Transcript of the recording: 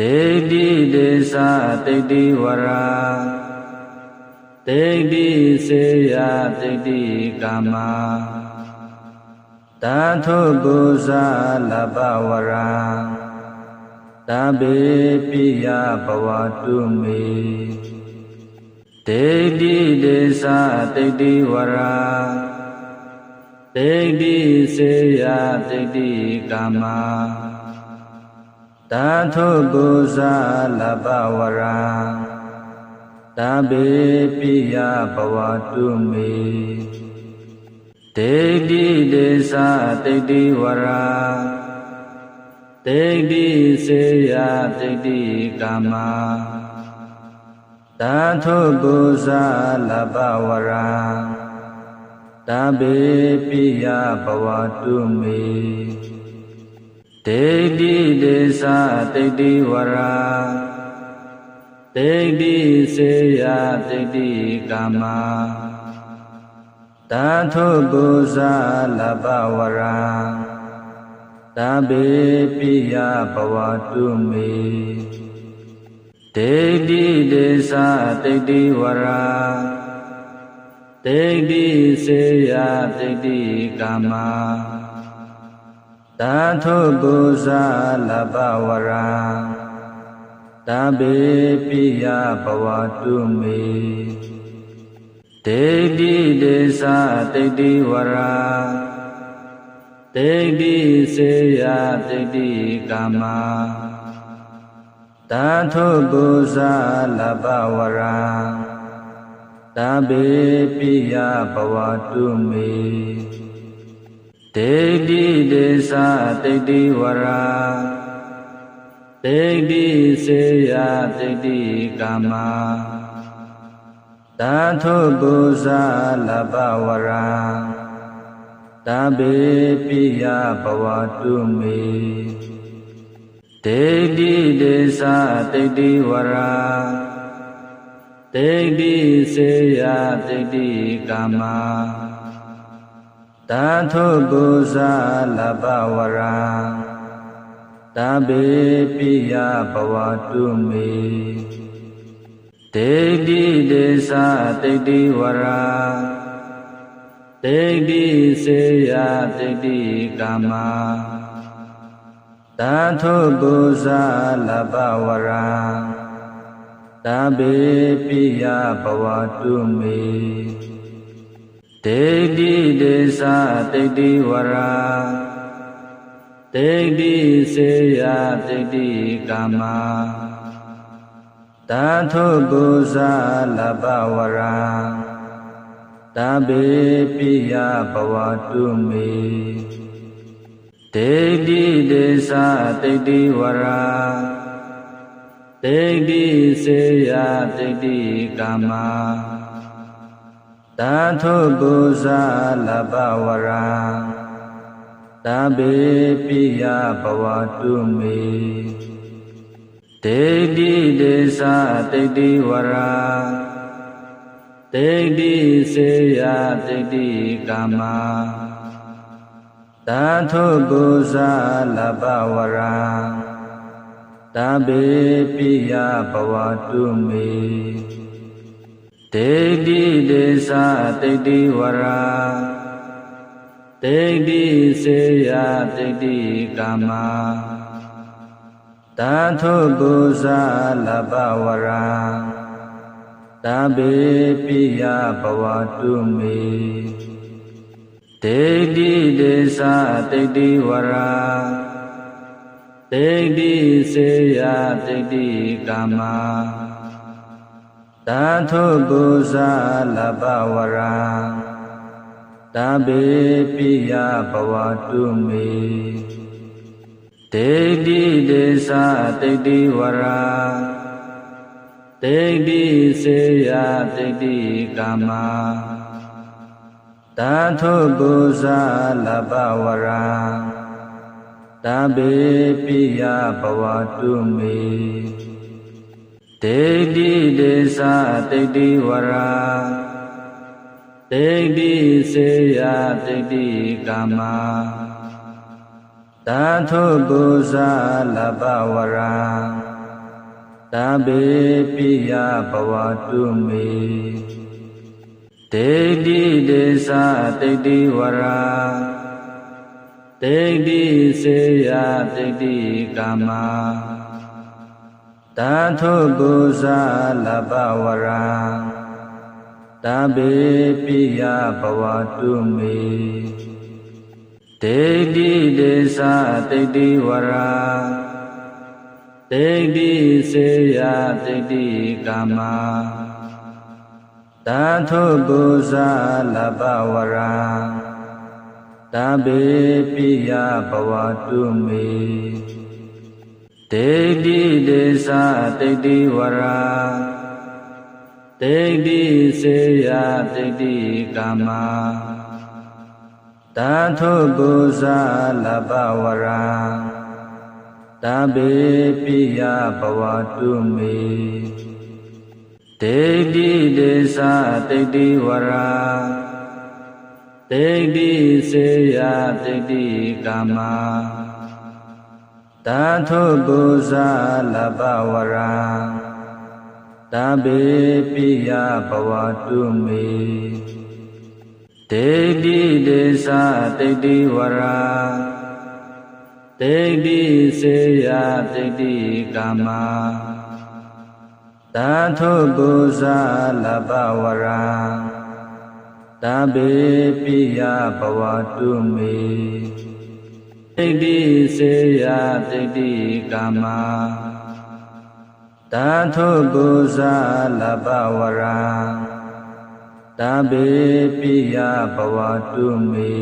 ဒိဋ္ဌိဒေသတိဋ္ဌိဝရာဒိဋ္ဌိစေယဒိဋ္ဌိကာမသာထုပုဇာလဘဝရာတဘေပိယဘဝတုမေဒိဋ္ဌိဒေသတိဋ္ဌိဝရာဒိဋ္ဌိစေယဒိဋ္ဌိကာမ သာထုပုဇာလဘဝရာတဘေပိယဘဝတုမေဒိဋ္ဌိဒေသတိဋ္ဌိဝရာဒိဋ္ဌိစေယဒိဋ္ဌိကာမသာထုပုဇာလဘဝရာတဘေပိယဘဝတုမေ ဒိဋ္ဌိဒေသတိဋ္ဌိဝရာဒိဋ္ဌိစေယဒိဋ္ဌိကာမသာထုပုဇာလဘဝရာတဘေပိယဘဝတုမေဒိဋ္ဌိဒေသတိဋ္ဌိဝရာဒိဋ္ဌိစေယဒိဋ္ဌိကာမ သာထုပုဇာလဘဝရာတဘေပိယဘဝတုမေဒိဋ္ဌိဒေသတိဋ္ဌိဝရာဒိဋ္ဌိစေယဒိဋ္ဌိကာမသာထုပုဇာလဘဝရာတဘေပိယဘဝတုမေ ဒိဋ္ဌိဒေသတိဋ္ဌိဝရာဒိဋ္ဌိစေယဒိဋ္ဌိကာမသာထုပုဇာလဘဝရာတဘေပိယဘဝတုမေဒိဋ္ဌိဒေသတိဋ္ဌိဝရာဒိဋ္ဌိစေယဒိဋ္ဌိကာမ သာထုပုဇာလဘဝရာတဘေပိယဘဝတုမေဒိဋ္ဌိဒေသတိဋ္ဌိဝရာဒိဋ္ဌိစေယဒိဋ္ဌိကာမသာထုပုဇာလဘဝရာတဘေပိယဘဝတုမေ ဒိဋ္ဌိဒေသတိဋ္ဌိဝရာဒိဋ္ဌိစေယဒိဋ္ဌိကာမသာထုပုဇာလဘဝရာတဘေပိယဘဝတုမေဒိဋ္ဌိဒေသတိဋ္ဌိဝရာဒိဋ္ဌိစေယဒိဋ္ဌိကာမ သာထုပုဇာလဘဝရာတဘေပိယဘဝတုမေဒိဋ္ဌိဒေသတိဋ္ဌိဝရာဒိဋ္ဌိစေယဒိဋ္ဌိကာမသာထုပုဇာလဘဝရာတဘေပိယဘဝတုမေ ဒိဋ္ဌိဒေသတိဋ္ဌိဝရာဒိဋ္ဌိစေယဒိဋ္ဌိကာမသာထုပုဇာလဘဝရာတဘေပိယဘဝတုမေဒိဋ္ဌိဒေသတိဋ္ဌိဝရာဒိဋ္ဌိစေယဒိဋ္ဌိကာမ သာထုပုဇာလဘဝရာတဘေပိယဘဝတုမေဒိဋ္ဌိဒေသတိဋ္ဌိဝရာဒိဋ္ဌိစေယဒိဋ္ဌိကာမသာထုပုဇာလဘဝရာတဘေပိယဘဝတုမေ ဒိဋ္ဌိဒေသတိဋ္ဌိဝရာဒိဋ္ဌိစေယဒိဋ္ဌိကာမသာထုပုဇာလဘဝရာတတာဘေပိယဘဝတုမေဒေတိဒေသတိတိဝရာတေတိစေယတေတိကာမ သာထုပုဇာလဘဝရာတာဘေပိယဘဝတုမေတေတိဒေသတိတိဝရာတေတိစေယတေတိကာမသာထုပုဇာလဘဝရာတာဘေပိယဘဝတုမေ တေတိဒေသတိတိဝရာတေတိစေယတေတိကာမသာထုပုဇာလဘဝရာတာဘေပိယဘဝတုမေတေတိဒေသတိတိဝရာတေတိစေယတေတိကာမ သာထုပုဇာလဘဝရာတာဘေပိယဘဝတုမေတေတိဒေသတိတိဝရာတေတိစေယတေတိကာမသာထုပုဇာလဘဝရာတာဘေပိယဘဝတုမေ တေတိစေယတေတိကာမသာထုပုဇာလဘဝရာတာဘေပိယဘဝတုမေ